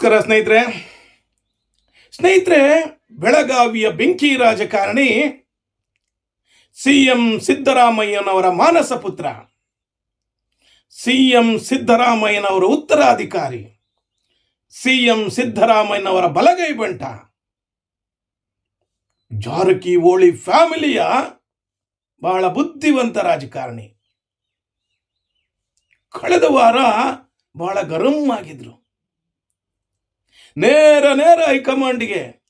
ನಮಸ್ಕಾರ ಸ್ನೇಹಿತರೆ. ಸ್ನೇಹಿತರೆ, ಬೆಳಗಾವಿಯ ಬೆಂಕಿ ರಾಜಕಾರಣಿ ಸಿ ಎಂ ಸಿದ್ದರಾಮಯ್ಯನವರ ಮಾನಸ ಪುತ್ರ, ಸಿ ಎಂ ಸಿದ್ದರಾಮಯ್ಯನವರ ಉತ್ತರಾಧಿಕಾರಿ, ಸಿ ಎಂ ಸಿದ್ದರಾಮಯ್ಯನವರ ಬಲಗೈ ಬಂಟ, ಜಾರಕಿಹೊಳಿ ಫ್ಯಾಮಿಲಿಯ ಬಹಳ ಬುದ್ಧಿವಂತ ರಾಜಕಾರಣಿ. ಕಳೆದ ವಾರ ಬಹಳ ಗರಂ ಆಗಿದ್ರು. ನೇರ ನೇರ ಹೈಕಮಾಂಡ್ಗೆ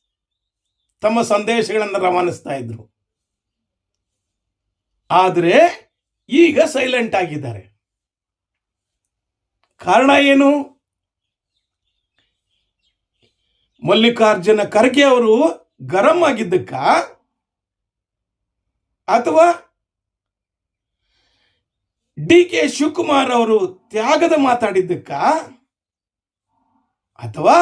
ತಮ್ಮ ಸಂದೇಶಗಳನ್ನು ರವಾನಿಸ್ತಾ ಇದ್ರು. ಆದರೆ ಈಗ ಸೈಲೆಂಟ್ ಆಗಿದ್ದಾರೆ. ಕಾರಣ ಏನು? ಮಲ್ಲಿಕಾರ್ಜುನ ಖರ್ಗೆ ಅವರು ಗರಂ ಆಗಿದ್ದಕ್ಕ? ಅಥವಾ ಡಿ ಕೆ ಶಿವಕುಮಾರ್ ಅವರು ತ್ಯಾಗದ ಮಾತಾಡಿದ್ದಕ್ಕ? ಅಥವಾ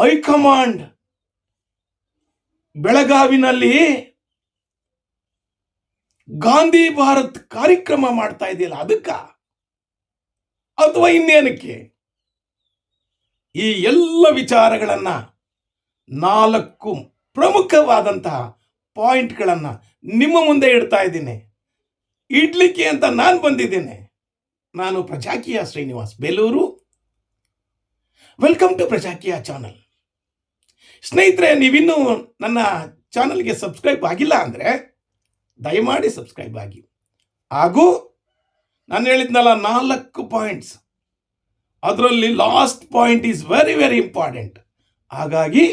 ಹೈಕಮಾಂಡ್ ಬೆಳಗಾವಿನಲ್ಲಿ ಗಾಂಧಿ ಭಾರತ್ ಕಾರ್ಯಕ್ರಮ ಮಾಡ್ತಾ ಇದೆಯಲ್ಲ ಅದಕ್ಕ? ಅಥವಾ ಇನ್ನೇನಕ್ಕೆ? ಈ ಎಲ್ಲ ವಿಚಾರಗಳನ್ನು ನಾಲ್ಕು ಪ್ರಮುಖವಾದಂತಹ ಪಾಯಿಂಟ್ಗಳನ್ನು ನಿಮ್ಮ ಮುಂದೆ ಇಡ್ತಾ ಇದ್ದೀನಿ. ಇಡ್ಲಿಕ್ಕೆ ಅಂತ ನಾನು ಬಂದಿದ್ದೇನೆ. ನಾನು Prajakeeya Srinivas Belur. Welcome to Prajakeeya channel. ಸ್ನೇಹಿತರೆ, ನೀವಿನ್ನೂ ನನ್ನ ಚಾನಲ್ಗೆ ಸಬ್ಸ್ಕ್ರೈಬ್ ಆಗಿಲ್ಲ ಅಂದರೆ ದಯಮಾಡಿ ಸಬ್ಸ್ಕ್ರೈಬ್ ಆಗಿ. ಹಾಗೂ ನಾನು ಹೇಳಿದ್ನಲ್ಲ, ನಾಲ್ಕು ಪಾಯಿಂಟ್ಸ್. ಅದರಲ್ಲಿ last point is very very important. ಹಾಗಾಗಿ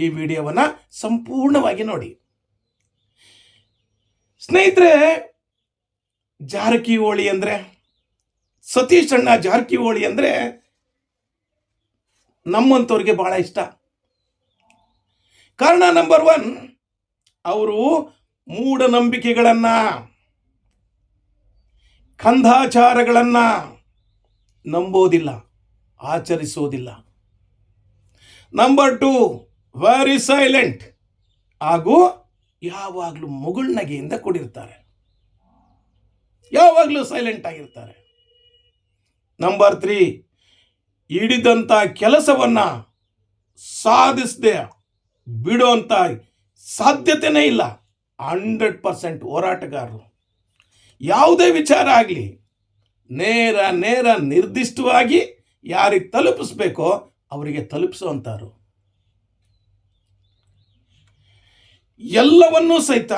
ಈ ವಿಡಿಯೋವನ್ನು ಸಂಪೂರ್ಣವಾಗಿ ನೋಡಿ. ಸ್ನೇಹಿತರೆ, ಜಾರಕಿಹೊಳಿ ಅಂದರೆ ಸತೀಶ್ ಅಣ್ಣ ಜಾರಕಿಹೊಳಿ ಅಂದರೆ ನಮ್ಮಂಥವ್ರಿಗೆ ಭಾಳ ಇಷ್ಟ. ಕಾರಣ ನಂಬರ್ ಒನ್ ಅವರು ಮೂಢನಂಬಿಕೆಗಳನ್ನು, ಕಂದಾಚಾರಗಳನ್ನ ನಂಬೋದಿಲ್ಲ, ಆಚರಿಸೋದಿಲ್ಲ. ನಂಬರ್ ಟು ವೆರಿ ಸೈಲೆಂಟ್ ಹಾಗೂ ಯಾವಾಗಲೂ ಮುಗುಳ್ನಗೆಯಿಂದ ಕೂಡಿರ್ತಾರೆ. ಯಾವಾಗಲೂ ಸೈಲೆಂಟ್ ಆಗಿರ್ತಾರೆ. ನಂಬರ್ ತ್ರೀ ಹಿಡಿದಂಥ ಕೆಲಸವನ್ನು ಸಾಧಿಸದೆ ಬಿಡುವಂಥ ಸಾಧ್ಯತೆನೇ ಇಲ್ಲ. ಹಂಡ್ರೆಡ್ ಪರ್ಸೆಂಟ್ ಹೋರಾಟಗಾರರು. ಯಾವುದೇ ವಿಚಾರ ಆಗಲಿ, ನೇರ ನೇರ, ನಿರ್ದಿಷ್ಟವಾಗಿ ಯಾರಿಗೆ ತಲುಪಿಸ್ಬೇಕೋ ಅವರಿಗೆ ತಲುಪಿಸುವಂಥವ್ರು ಎಲ್ಲವನ್ನೂ ಸಹಿತ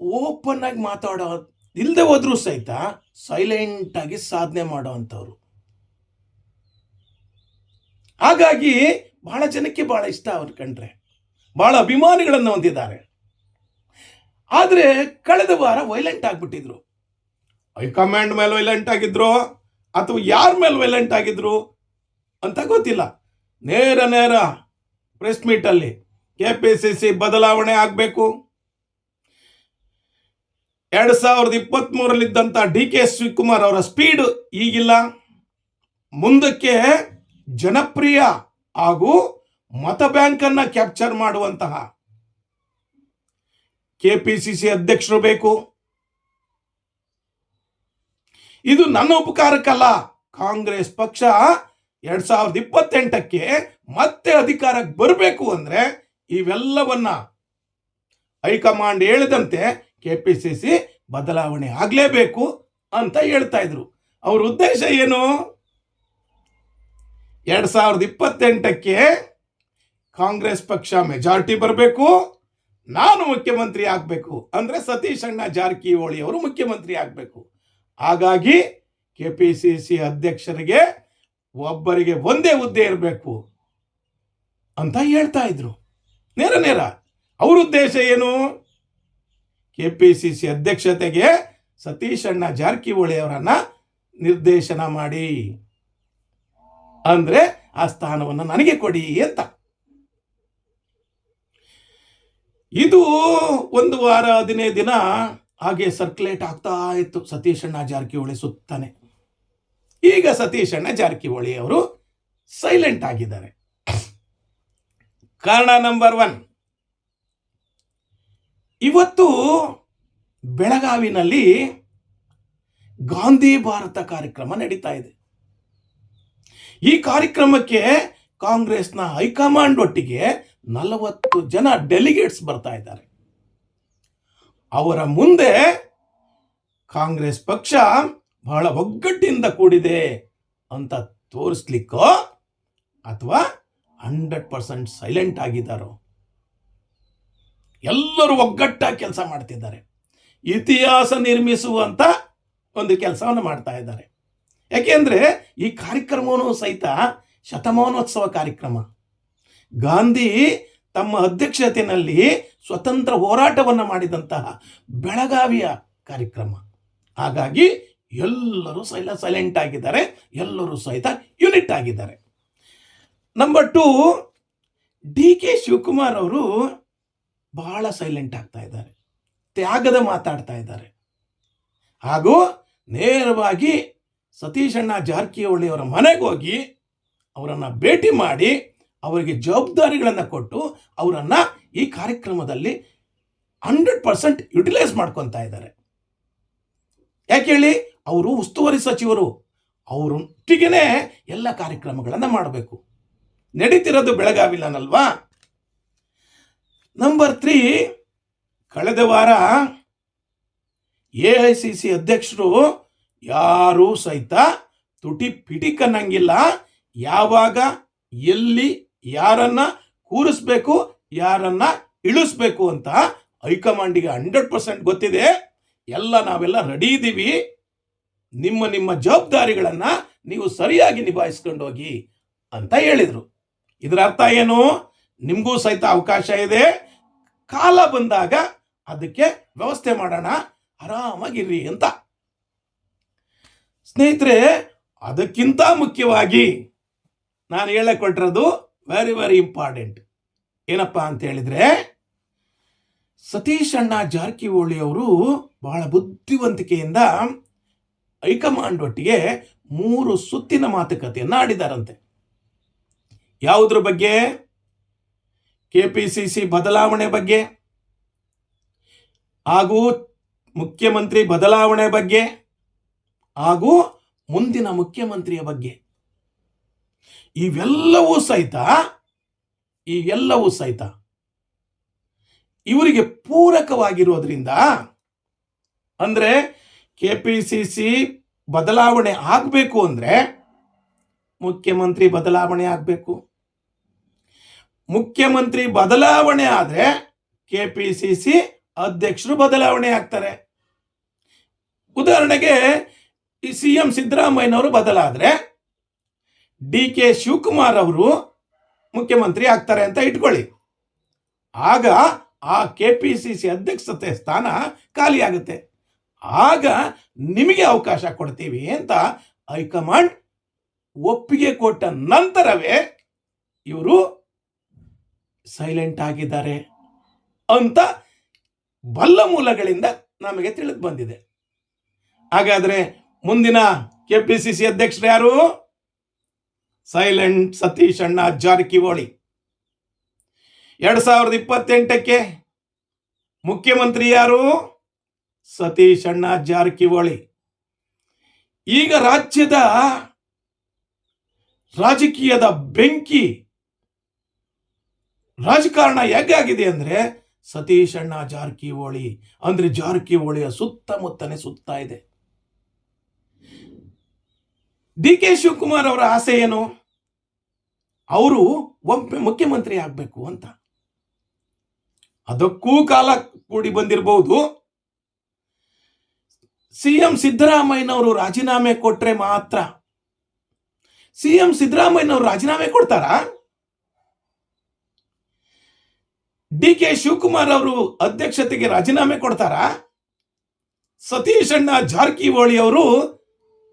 ಓಪನ್ ಆಗಿ ಮಾತಾಡೋ ಇಲ್ಲದೆ ಹೋದ್ರೂ ಸಹಿತ ಸೈಲೆಂಟ್ ಆಗಿ ಸಾಧನೆ ಮಾಡುವಂಥವ್ರು ಹಾಗಾಗಿ ಬಹಳ ಜನಕ್ಕೆ ಬಹಳ ಇಷ್ಟ ಅವ್ರು ಕಂಡ್ರೆ. ಬಹಳ ಅಭಿಮಾನಿಗಳನ್ನು ಹೊಂದಿದ್ದಾರೆ. ಆದರೆ ಕಳೆದ ವಾರ ವೈಲೆಂಟ್ ಆಗಿಬಿಟ್ಟಿದ್ರು. ಹೈಕಮಾಂಡ್ ಮೇಲೆ ವೈಲೆಂಟ್ ಆಗಿದ್ರು ಅಥವಾ ಯಾರ ಮೇಲೆ ವೈಲೆಂಟ್ ಆಗಿದ್ರು ಅಂತ ಗೊತ್ತಿಲ್ಲ. ನೇರ ನೇರ ಪ್ರೆಸ್ ಮೀಟಲ್ಲಿ ಕೆ ಪಿ ಸಿ ಸಿ ಬದಲಾವಣೆ ಆಗಬೇಕು. ಎರಡು ಸಾವಿರದ ಇಪ್ಪತ್ತ್ಮೂರಲ್ಲಿದ್ದಂಥ ಡಿ ಕೆ ಶಿವಕುಮಾರ್ ಅವರ ಸ್ಪೀಡ್ ಈಗಿಲ್ಲ. ಮುಂದಕ್ಕೆ ಜನಪ್ರಿಯ ಹಾಗೂ ಮತ ಬ್ಯಾಂಕನ್ನು ಕ್ಯಾಪ್ಚರ್ ಮಾಡುವಂತಹ ಕೆಪಿಸಿಸಿ ಅಧ್ಯಕ್ಷರು ಬೇಕು. ಇದು ನನ್ನ ಉಪಕಾರಕ್ಕಲ್ಲ. ಕಾಂಗ್ರೆಸ್ ಪಕ್ಷ ಎರಡ್ ಸಾವಿರದ ಇಪ್ಪತ್ತೆಂಟಕ್ಕೆ ಮತ್ತೆ ಅಧಿಕಾರಕ್ಕೆ ಬರಬೇಕು ಅಂದ್ರೆ ಇವೆಲ್ಲವನ್ನ ಹೈಕಮಾಂಡ್ ಹೇಳಿದಂತೆ ಕೆ ಪಿ ಸಿ ಸಿ ಬದಲಾವಣೆ ಆಗಲೇಬೇಕು ಅಂತ ಹೇಳ್ತಾ ಇದ್ರು. ಅವ್ರ ಉದ್ದೇಶ ಏನು? ಎರಡ್ ಸಾವಿರದ ಇಪ್ಪತ್ತೆಂಟಕ್ಕೆ ಕಾಂಗ್ರೆಸ್ ಪಕ್ಷ ಮೆಜಾರಿಟಿ ಬರಬೇಕು, ನಾನು ಮುಖ್ಯಮಂತ್ರಿ ಆಗಬೇಕು ಅಂದರೆ ಸತೀಶ್ ಅಣ್ಣ ಜಾರಕಿಹೊಳಿ ಅವರು ಮುಖ್ಯಮಂತ್ರಿ ಆಗಬೇಕು. ಹಾಗಾಗಿ ಕೆ ಪಿ ಸಿ ಸಿ ಅಧ್ಯಕ್ಷರಿಗೆ ಒಬ್ಬರಿಗೆ ಒಂದೇ ಹುದ್ದೆ ಇರಬೇಕು ಅಂತ ಹೇಳ್ತಾ ಇದ್ರು. ನೇರ ನೇರ. ಅವ್ರ ಉದ್ದೇಶ ಏನು? ಕೆ ಪಿ ಸಿ ಸಿ ಅಧ್ಯಕ್ಷತೆಗೆ ಸತೀಶ್ ಅಣ್ಣ ಜಾರಕಿಹೊಳಿ ಅವರನ್ನು ನಿರ್ದೇಶನ ಮಾಡಿ. ಅಂದ್ರೆ ಆ ಸ್ಥಾನವನ್ನು ನನಗೆ ಕೊಡಿ ಅಂತ. ಇದು ಒಂದು ವಾರ, ಹದಿನೈದು ದಿನ ಹಾಗೆ ಸರ್ಕ್ಯುಲೇಟ್ ಆಗ್ತಾ ಇತ್ತು. ಸತೀಶಣ್ಣ ಜಾರಕಿಹೊಳಿ ಸುತ್ತಾನೆ. ಈಗ ಸತೀಶಣ್ಣ ಜಾರಕಿಹೊಳಿ ಅವರು ಸೈಲೆಂಟ್ ಆಗಿದ್ದಾರೆ. ಕಾರಣ ನಂಬರ್ ಒನ್ ಇವತ್ತು ಬೆಳಗಾವಿನಲ್ಲಿ ಗಾಂಧಿ ಭಾರತ ಕಾರ್ಯಕ್ರಮ ನಡೀತಾ ಇದೆ. ಈ ಕಾರ್ಯಕ್ರಮಕ್ಕೆ ಕಾಂಗ್ರೆಸ್ನ ಹೈಕಮಾಂಡ್ ಒಟ್ಟಿಗೆ ನಲವತ್ತು ಜನ ಡೆಲಿಗೇಟ್ಸ್ ಬರ್ತಾ ಇದ್ದಾರೆ. ಅವರ ಮುಂದೆ ಕಾಂಗ್ರೆಸ್ ಪಕ್ಷ ಬಹಳ ಒಗ್ಗಟ್ಟಿಂದ ಕೂಡಿದೆ ಅಂತ ತೋರಿಸ್ಲಿಕ್ಕೋ ಅಥವಾ ಹಂಡ್ರೆಡ್ ಪರ್ಸೆಂಟ್ ಸೈಲೆಂಟ್ ಆಗಿದ್ದಾರೋ? ಎಲ್ಲರೂ ಒಗ್ಗಟ್ಟಾಗಿ ಕೆಲಸ ಮಾಡ್ತಿದ್ದಾರೆ. ಇತಿಹಾಸ ನಿರ್ಮಿಸುವಂಥ ಒಂದು ಕೆಲಸವನ್ನು ಮಾಡ್ತಾ ಇದ್ದಾರೆ. ಯಾಕೆಂದ್ರೆ ಈ ಕಾರ್ಯಕ್ರಮವೂ ಸಹಿತ ಶತಮಾನೋತ್ಸವ ಕಾರ್ಯಕ್ರಮ. ಗಾಂಧಿ ತಮ್ಮ ಅಧ್ಯಕ್ಷತೆಯಲ್ಲಿ ಸ್ವತಂತ್ರ ಹೋರಾಟವನ್ನು ಮಾಡಿದಂತಹ ಬೆಳಗಾವಿಯ ಕಾರ್ಯಕ್ರಮ. ಹಾಗಾಗಿ ಎಲ್ಲರೂ ಸೈಲ ಸೈಲೆಂಟ್ ಆಗಿದ್ದಾರೆ. ಎಲ್ಲರೂ ಸಹಿತ ಯುನಿಟ್ ಆಗಿದ್ದಾರೆ. Number two D K Shivakumar ಅವರು ಬಹಳ ಸೈಲೆಂಟ್ ಆಗ್ತಾ ಇದ್ದಾರೆ. ತ್ಯಾಗದ ಮಾತಾಡ್ತಾ ಇದ್ದಾರೆ. ಹಾಗೂ ನೇರವಾಗಿ ಸತೀಶಣ್ಣ ಜಾರಕಿಹೊಳಿ ಅವರ ಮನೆಗೆ ಹೋಗಿ ಅವರನ್ನು ಭೇಟಿ ಮಾಡಿ ಅವರಿಗೆ ಜವಾಬ್ದಾರಿಗಳನ್ನು ಕೊಟ್ಟು ಅವರನ್ನು ಈ ಕಾರ್ಯಕ್ರಮದಲ್ಲಿ ಹಂಡ್ರೆಡ್ ಪರ್ಸೆಂಟ್ ಯುಟಿಲೈಸ್ ಮಾಡ್ಕೊತಾ ಇದ್ದಾರೆ. ಯಾಕೆ ಹೇಳಿ? ಅವರು ಉಸ್ತುವಾರಿ ಸಚಿವರು. ಅವರೊಟ್ಟಿಗೆ ಎಲ್ಲ ಕಾರ್ಯಕ್ರಮಗಳನ್ನು ಮಾಡಬೇಕು. ನಡೀತಿರೋದು ಬೆಳಗಾವಿಲ್ಲನಲ್ವಾ ನಂಬರ್ ತ್ರೀ ಕಳೆದ ವಾರ ಎ ಐ ಸಿ ಸಿ ಅಧ್ಯಕ್ಷರು ಯಾರೂ ಸಹಿತ ತುಟಿ ಪಿಟಿಕನ್ನಂಗಿಲ್ಲ ಯಾವಾಗ, ಎಲ್ಲಿ ಯಾರನ್ನ ಕೂರಿಸ್ಬೇಕು, ಯಾರನ್ನ ಇಳಿಸ್ಬೇಕು ಅಂತ ಹೈಕಮಾಂಡಿಗೆ ಹಂಡ್ರೆಡ್ ಪರ್ಸೆಂಟ್ ಗೊತ್ತಿದೆ. ಎಲ್ಲ ನಾವೆಲ್ಲ ರೆಡಿ ಇದ್ದೀವಿ. ನಿಮ್ಮ ನಿಮ್ಮ ಜವಾಬ್ದಾರಿಗಳನ್ನು ನೀವು ಸರಿಯಾಗಿ ನಿಭಾಯಿಸ್ಕೊಂಡು ಹೋಗಿ ಅಂತ ಹೇಳಿದರು. ಇದರ ಅರ್ಥ ಏನು? ನಿಮಗೂ ಸಹಿತ ಅವಕಾಶ ಇದೆ. ಕಾಲ ಬಂದಾಗ ಅದಕ್ಕೆ ವ್ಯವಸ್ಥೆ ಮಾಡೋಣ. ಆರಾಮಾಗಿರ್ರಿ ಅಂತ. ಸ್ನೇಹಿತರೆ, ಅದಕ್ಕಿಂತ ಮುಖ್ಯವಾಗಿ ನಾನು ಹೇಳಕ್ ಕೊಟ್ಟಿರೋದು ವೆರಿ ವೆರಿ ಇಂಪಾರ್ಟೆಂಟ್ ಏನಪ್ಪ ಅಂತ ಹೇಳಿದ್ರೆ, ಸತೀಶ್ ಅಣ್ಣ ಜಾರಕಿಹೊಳಿ ಅವರು ಬಹಳ ಬುದ್ಧಿವಂತಿಕೆಯಿಂದ ಹೈಕಮಾಂಡ್ ಒಟ್ಟಿಗೆ ಮೂರು ಸುತ್ತಿನ ಮಾತುಕತೆಯನ್ನು ಆಡಿದಾರಂತೆ. ಯಾವುದ್ರ ಬಗ್ಗೆ? ಕೆಪಿಸಿಸಿ ಬದಲಾವಣೆ ಬಗ್ಗೆ, ಹಾಗೂ ಮುಖ್ಯಮಂತ್ರಿ ಬದಲಾವಣೆ ಬಗ್ಗೆ, ಹಾಗೂ ಮುಂದಿನ ಮುಖ್ಯಮಂತ್ರಿಯ ಬಗ್ಗೆ. ಇವೆಲ್ಲವೂ ಸಹಿತ ಇವೆಲ್ಲವೂ ಸಹಿತ ಇವರಿಗೆ ಪೂರಕವಾಗಿರೋದ್ರಿಂದ ಅಂದರೆ ಕೆ ಪಿ ಸಿ ಸಿ ಬದಲಾವಣೆ ಆಗಬೇಕು ಅಂದರೆ ಮುಖ್ಯಮಂತ್ರಿ ಬದಲಾವಣೆ ಆಗಬೇಕು. ಮುಖ್ಯಮಂತ್ರಿ ಬದಲಾವಣೆ ಆದರೆ ಕೆ ಪಿ ಸಿ ಸಿ ಅಧ್ಯಕ್ಷರು ಬದಲಾವಣೆ ಆಗ್ತಾರೆ. ಉದಾಹರಣೆಗೆ ಸಿ ಎಂ ಸಿದ್ದರಾಮಯ್ಯನವರು ಬದಲಾದ್ರೆ ಡಿ ಕೆ ಶಿವಕುಮಾರ್ ಅವರು ಮುಖ್ಯಮಂತ್ರಿ ಆಗ್ತಾರೆ ಅಂತ ಇಟ್ಕೊಳ್ಳಿ. ಆಗ ಆ ಕೆ ಪಿ ಸಿ ಸಿ ಅಧ್ಯಕ್ಷತೆ ಸ್ಥಾನ ಖಾಲಿಯಾಗುತ್ತೆ ಆಗ ನಿಮಗೆ ಅವಕಾಶ ಕೊಡ್ತೀವಿ ಅಂತ ಹೈಕಮಾಂಡ್ ಒಪ್ಪಿಗೆ ಕೊಟ್ಟ ನಂತರವೇ ಇವರು ಸೈಲೆಂಟ್ ಆಗಿದ್ದಾರೆ ಅಂತ ಬಲ್ಲ ಮೂಲಗಳಿಂದ ನಮಗೆ ತಿಳಿದು ಬಂದಿದೆ. ಹಾಗಾದರೆ ಮುಂದಿನ ಕೆ ಪಿ ಸಿ ಸಿ ಅಧ್ಯಕ್ಷರು ಯಾರು? ಸೈಲೆಂಟ್ ಸತೀಶ್ ಅಣ್ಣ ಜಾರಕಿಹೊಳಿ. ಎರಡು ಸಾವಿರದ ಇಪ್ಪತ್ತೆಂಟಕ್ಕೆ ಮುಖ್ಯಮಂತ್ರಿ ಯಾರು? ಸತೀಶ್ ಅಣ್ಣ ಜಾರಕಿಹೊಳಿ. ಈಗ ರಾಜ್ಯದ ರಾಜಕೀಯದ ಬೆಂಕಿ ರಾಜಕಾರಣ ಹೇಗಾಗಿದೆ ಅಂದ್ರೆ ಸತೀಶ್ ಅಣ್ಣ ಜಾರಕಿಹೊಳಿ. ಅಂದ್ರೆ ಜಾರಕಿಹೊಳಿಯ ಸುತ್ತಮುತ್ತನೇ ಸುತ್ತಾ ಇದೆ. ಡಿ ಕೆ ಶಿವಕುಮಾರ್ ಅವರ ಆಸೆ ಏನು? ಅವರು ಒಮ್ಮೆ ಮುಖ್ಯಮಂತ್ರಿ ಆಗಬೇಕು ಅಂತ. ಅದಕ್ಕೂ ಕಾಲ ಕೂಡಿ ಬಂದಿರಬಹುದು ಸಿಎಂ ಸಿದ್ದರಾಮಯ್ಯನವರು ರಾಜೀನಾಮೆ ಕೊಟ್ರೆ ಮಾತ್ರ. ಸಿಎಂ ಸಿದ್ದರಾಮಯ್ಯನವರು ರಾಜೀನಾಮೆ ಕೊಡ್ತಾರಾ? ಡಿ ಕೆ ಶಿವಕುಮಾರ್ ಅವರು ಅಧ್ಯಕ್ಷತೆಗೆ ರಾಜೀನಾಮೆ ಕೊಡ್ತಾರಾ? ಸತೀಶ್ ಅಣ್ಣ ಜಾರಕಿಹೊಳಿ ಅವರು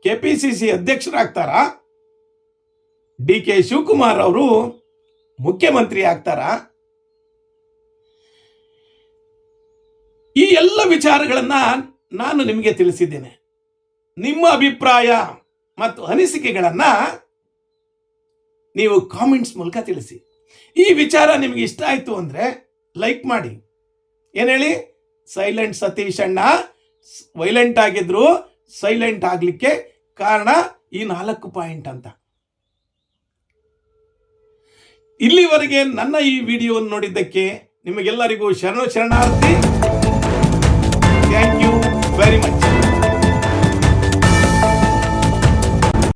ಕೆಪಿಸಿಸಿ ಅಧ್ಯಕ್ಷರಾಗ್ತಾರಾ? ಡಿ ಕೆ ಶಿವಕುಮಾರ್ ಅವರು ಮುಖ್ಯಮಂತ್ರಿ ಆಗ್ತಾರಾ? ಈ ಎಲ್ಲ ವಿಚಾರಗಳನ್ನು ನಾನು ನಿಮಗೆ ತಿಳಿಸಿದ್ದೇನೆ. ನಿಮ್ಮ ಅಭಿಪ್ರಾಯ ಮತ್ತು ಅನಿಸಿಕೆಗಳನ್ನು ನೀವು ಕಾಮೆಂಟ್ಸ್ ಮೂಲಕ ತಿಳಿಸಿ. ಈ ವಿಚಾರ ನಿಮಗೆ ಇಷ್ಟ ಆಯ್ತು ಅಂದ್ರೆ ಲೈಕ್ ಮಾಡಿ. ಏನ್ ಹೇಳಿ? ಸೈಲೆಂಟ್ ಸತೀಶ್ ಅಣ್ಣ ವೈಲೆಂಟ್ ಆಗಿದ್ರು ಸೈಲೆಂಟ್ ಆಗ್ಲಿಕ್ಕೆ ಕಾರಣ ಈ ನಾಲ್ಕು ಪಾಯಿಂಟ್ ಅಂತ. ಇಲ್ಲಿವರೆಗೆ ನನ್ನ ಈ ವಿಡಿಯೋವನ್ನು ನೋಡಿದ್ದಕ್ಕೆ ನಿಮಗೆಲ್ಲರಿಗೂ ಶರಣ ಶರಣಾರ್ಥಿ. Thank you very much